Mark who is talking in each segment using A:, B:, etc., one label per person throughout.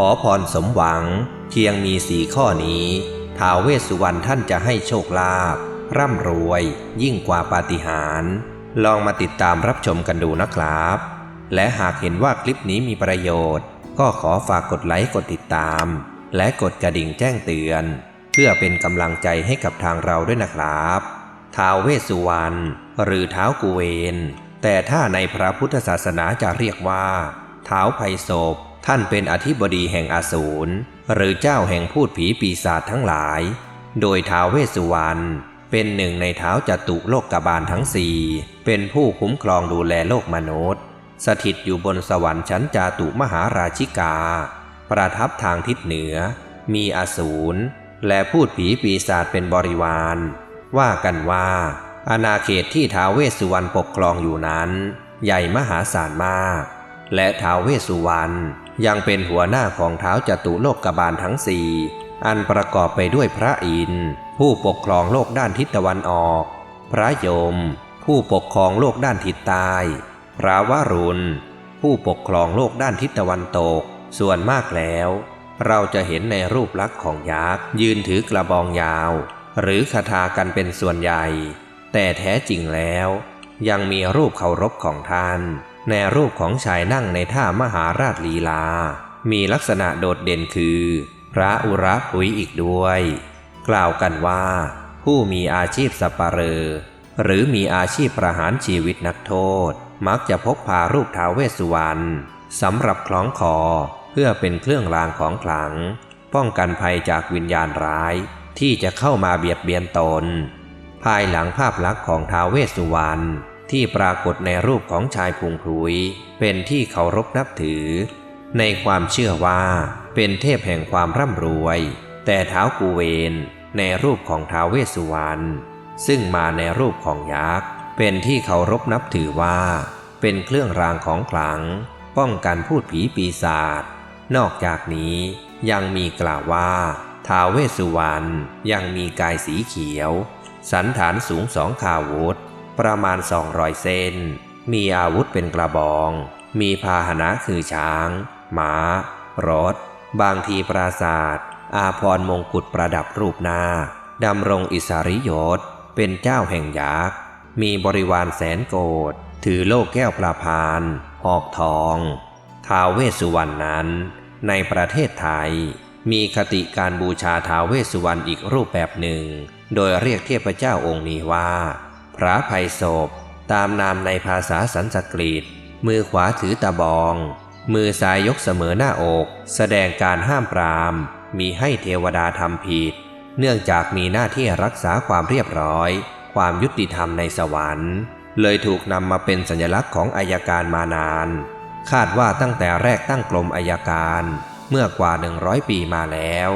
A: ขอพรสมหวัง เพียงมีสีข้อนี้ ท้าวเวสสุวรรณท่านจะให้โชคลาภร่ำรวย ยิ่งกว่าปาฏิหาริย์ลองมาติดตามรับชมกันดูนะครับ และหากเห็นว่าคลิปนี้มีประโยชน์ ก็ขอฝากกดไลค์กดติดตาม และกดกระดิ่งแจ้งเตือน เพื่อเป็นกำลังใจให้กับทางเราด้วยนะครับท้าวเวสสุวรรณหรือท้าวกุเวน แต่ถ้าในพระพุทธศาสนาจะเรียกว่าท้าวไพศพ ท่านเป็นอธิบดีแห่งอสูรหรือเจ้าแห่งพูดผีปีศาจทั้งหลาย โดยท้าวเวสสุวรรณเป็นหนึ่งในเท้าจตุโลกกบาลทั้งสี่เป็นผู้คุ้มครองดูแลโลกมนุษย์ สถิตอยู่บนสวรรค์ชั้นจาตุมหาราชิกา ประทับทางทิศเหนือ มีอสูรและพูดผีปีศาจเป็นบริวาร ว่ากันว่าอาณาเขตที่ท้าวเวสสุวรรณปกครองอยู่นั้น ใหญ่มหาศาลมาก และท้าวเวสสุวรรณ ยังเป็นหัวหน้าของเท้าจตุโลกกบาลทั้งสี่อันประกอบไปด้วยพระอินทร์ผู้ปกครองโลกด้านทิศตะวันออก พระยม ผู้ปกครองโลกด้านทิศใต้ พระวรุณ ผู้ปกครองโลกด้านทิศตะวันตก ส่วนมากแล้ว เราจะเห็นในรูปลักษณ์ของยักษ์ยืนถือกระบองยาว หรือคาถากันเป็นส่วนใหญ่ แต่แท้จริงแล้ว ยังมีรูปเคารพของท่าน ในรูปของชายนั่งในท่ามหาราชลีลา มีลักษณะโดดเด่นคือ พระอุระผุยอีกด้วย กล่าวกันว่า ผู้มีอาชีพสัปเหร่อหรือมีอาชีพประหารชีวิตนักโทษ มักจะพกพารูปท้าเวสุวรรณสำหรับคล้องคอเพื่อเป็นเครื่องรางของขลัง ป้องกันภัยจากวิญญาณร้าย ที่จะเข้ามาเบียดเบียนตน ภายหลังภาพลักษณ์ของท้าเวสสุวรรณ ที่ปรากฏในรูปของชายพุงพลุย เป็นที่เคารพนับถือ ในความเชื่อว่าเป็นเทพแห่งความร่ำรวย แต่เท้ากูเวนในรูปของท้าวเวสสุวรรณซึ่งมาในรูปของยักษ์เป็นที่เคารพนับถือว่า เป็นเครื่องรางของขลัง ป้องกันพูดผีปีศาจนอกจากนี้ยังมีกล่าวว่าท้าเวสสุวรรณยังมีกายสีเขียว สันฐานสูงสองขาวุธ ประมาณสองรอยเซน มีอาวุธเป็นกระบอง มีพาหนะคือช้าง หมา รถ บางทีปราศาสตร์อาพรมงกุฎประดับรูปหน้าดำรงอิสริยศ เป็นเจ้าแห่งยักษ์ มีบริวารแสนโกดถือโล่แก้วปลาพานหอกทองท้าวเวสสุวรรณนั้น ในประเทศไทย มีคติการบูชาท้าวเวสสุวรรณอีกรูปแบบหนึ่ง โดยเรียกเทพเจ้าองค์นี้ว่า พระภัยโศพตามนามในภาษาสันสกฤตมือขวาถือตะบอง มือซ้ายยกเสมอหน้าอก แสดงการห้ามปราม มีให้เทวดาทำผิด เนื่องจากมีหน้าที่รักษาความเรียบร้อย ความยุติธรรมในสวรรค์ เลยถูกนำมาเป็นสัญลักษณ์ของอายการมานาน คาดว่าตั้งแต่แรกตั้งกรมอายการเมื่อกว่า 100 ปีมาแล้ว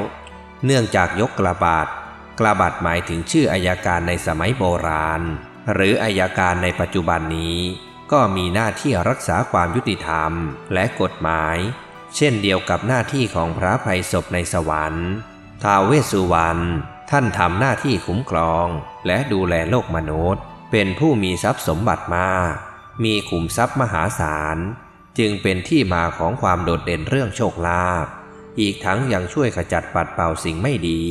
A: เนื่องจากยกกระบาดกระบาดหมายถึงชื่ออายการในสมัยโบราณ หรืออายการในปัจจุบันนี้ ก็มีหน้าที่รักษาความยุติธรรมและกฎหมาย เช่นเดียวกับหน้าที่ของพระภัยศพในสวรรค์ท้าเวสสุวรรณท่านทำหน้าที่คุ้มครอง และดูแลโลกมนุษย์ เป็นผู้มีทรัพย์สมบัติมาก มีขุมทรัพย์มหาศาล จึงเป็นที่มาของความโดดเด่นเรื่องโชคลาภอีกทั้งยังช่วยขจัดปัดเป่าสิ่งไม่ดี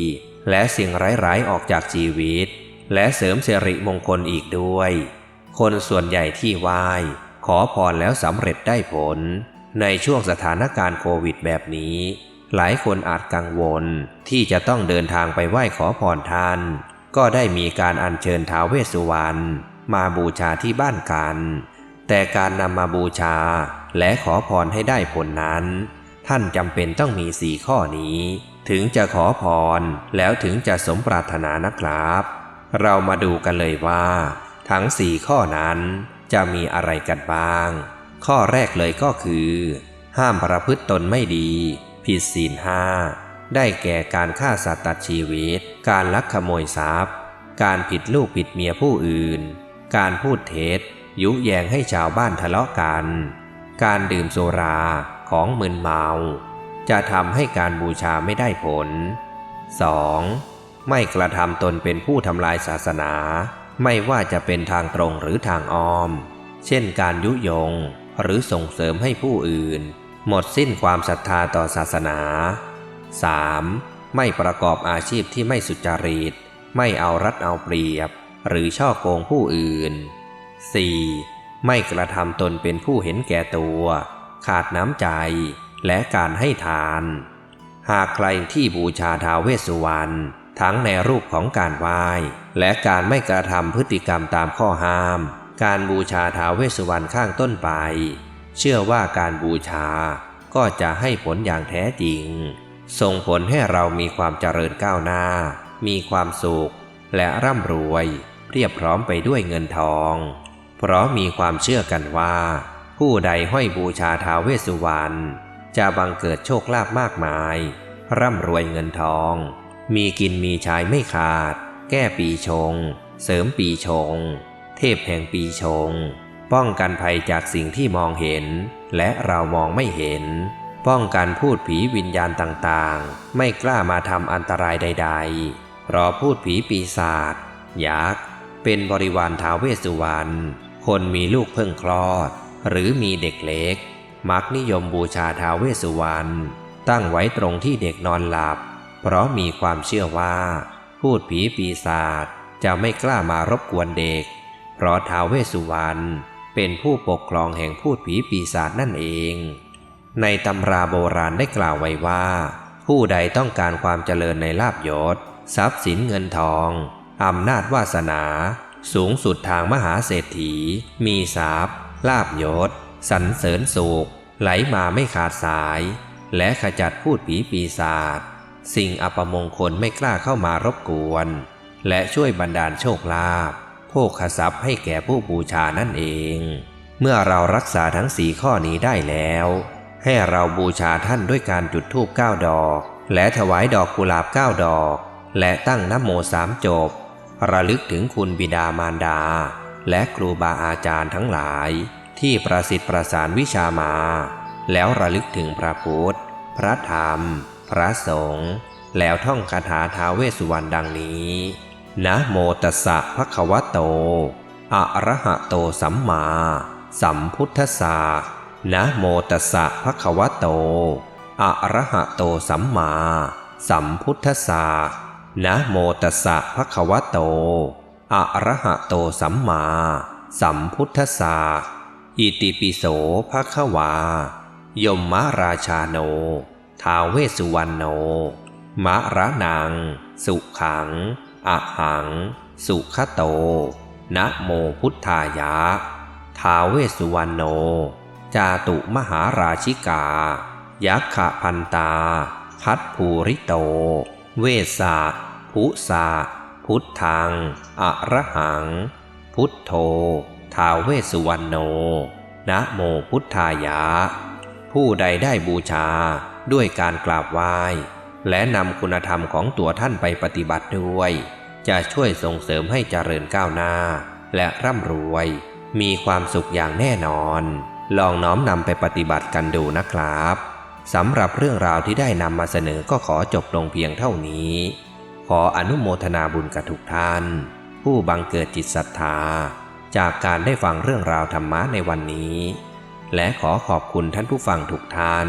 A: และสิ่งร้ายๆออกจากชีวิต และเสริมสิริมงคลอีกด้วย คนส่วนใหญ่ที่ไหว้ขอพรแล้วสำเร็จได้ผล ในช่วงสถานการณ์โควิดแบบนี้ หลายคนอาจกังวลที่จะต้องเดินทางไปไหว้ขอพรท่าน ก็ได้มีการอัญเชิญท้าวเวสสุวรรณมาบูชาที่บ้านกัน แต่การนำมาบูชาและขอพรให้ได้ผลนั้น ท่านจำเป็นต้องมีสี่ข้อนี้ ถึงจะขอพรแล้วถึงจะสมปรารถนานะครับ เรามาดูกันเลยว่า ทั้งสี่ข้อนั้นจะมีอะไรกันบ้าง ข้อแรกเลยก็คือ ห้ามประพฤติตนไม่ดี ผิดศีลห้าได้แก่การฆ่าสัตว์ตัดชีวิต การลักขโมยทรัพย์ การผิดลูกผิดเมียผู้อื่น การพูดเท็จ ยุแยงให้ชาวบ้านทะเลาะกัน การดื่มโซราของมึนเมา จะทำให้การบูชาไม่ได้ผล 2. ไม่กระทำตนเป็นผู้ทำลายศาสนา ไม่ว่าจะเป็นทางตรงหรือทางอ้อม เช่นการยุยง หรือส่งเสริมให้ผู้อื่น หมดสิ้นความศรัทธาต่อศาสนา 3. ไม่ประกอบอาชีพที่ไม่สุจริต ไม่เอารัดเอาเปรียบ หรือช่อโกงผู้อื่น 4. ไม่กระทำตนเป็นผู้เห็นแก่ตัว ขาดน้ำใจและการให้ทาน หากใครที่บูชาท้าวเวสสุวรรณ ทั้งในรูปของการไหว้และการไม่กระทำพฤติกรรมตามข้อห้าม การบูชาท้าวเวสสุวรรณข้างต้นไป เชื่อว่าการบูชาก็จะให้ผลอย่างแท้จริง ส่งผลให้เรามีความเจริญก้าวหน้า มีความสุข และร่ำรวยเรียบพร้อมไปด้วยเงินทอง เพราะมีความเชื่อกันว่า ผู้ใดห้อยบูชาท้าวเวสสุวรรณจะบังเกิดโชคลาภมากมาย ร่ำรวยเงินทอง มีกินมีใช้ไม่ขาด แก้ปีชง เสริมปีชง เทพแห่งปีชง ป้องกันภัยจากสิ่งที่มองเห็น และเรามองไม่เห็น ป้องกันพูดผีวิญญาณต่างๆ ไม่กล้ามาทำอันตรายใด ๆ เพราะพูดผีปีศาจยักษ์เป็นบริวารท้าวเวสสุวรรณคนมีลูกเพิ่งคลอด หรือมีเด็กเล็ก มักนิยมบูชาท้าวเวสสุวรรณตั้งไว้ตรงที่เด็กนอนหลับ เพราะมีความเชื่อว่า พูดผีปีศาจจะไม่กล้ามารบกวนเด็ก เพราะท้าวเวสสุวรรณเป็นผู้ปกครองแห่งพูดผีปีศาจนั่นเอง ในตำราโบราณได้กล่าวไว้ว่า ผู้ใดต้องการความเจริญในลาบยศ ทรัพย์สินเงินทองอำนาจวาสนา สูงสุดทางมหาเศรษฐี มีทรัพย์ ลาบยศสรรเสริญสุขไหลมาไม่ขาดสาย และขจัดพูดผีปีศาจ สิ่งอัปมงคลไม่กล้าเข้ามารบกวน และช่วยบรรดาลโชคลาภโภคทรัพย์ให้แก่ผู้บูชานั่นเอง เมื่อเรารักษาทั้งสี่ข้อนี้ได้แล้ว ให้เราบูชาท่านด้วยการจุดธูปเก้าดอก และถวายดอกกุหลาบเก้าดอก และตั้งนโมสามจบ ระลึกถึงคุณบิดามารดา และครูบาอาจารย์ทั้งหลาย ที่ประสิทธิ์ประสานวิชามา แล้วระลึกถึงพระพุทธ พระธรรม พระสงฆ์แล้วท่องคาถาท้าเวสุวรรณดังนี้ นะโมตัสสะภะคะวะโต อะระหะโตสัมมา สัมพุทธัสสะนะโมตัสสะภะคะวะโต อะระหะโตสัมมา สัมพุทธัสสะนะโมตัสสะภะคะวะโต อะระหะโตสัมมา สัมพุทธัสสะอิติปิโสภะคะวา ยมมราชาโน ท้าเวสุวรรณโน มะระนัง สุขัง อะหัง สุขโต นะโมพุทธายะท้าเวสุวรรณโน จาตุมหาราชิกา ยักขะพันตาพัทภูริโต เวสสะภุสะพุทธัง อะระหัง พุทโธท้าเวสุวรรณโน นะโมพุทธายะ ผู้ใดได้บูชาด้วยการกราบไหว้และนำคุณธรรมของตัวท่านไปปฏิบัติด้วย จะช่วยส่งเสริมให้เจริญก้าวหน้า และร่ำรวย มีความสุขอย่างแน่นอน ลองน้อมนำไปปฏิบัติกันดูนะครับสำหรับเรื่องราวที่ได้นำมาเสนอก็ขอจบลงเพียงเท่านี้ ขออนุโมทนาบุญกับทุกท่าน ผู้บังเกิดจิตศรัทธา จากการได้ฟังเรื่องราวธรรมะในวันนี้ และขอขอบคุณท่านผู้ฟังทุกท่าน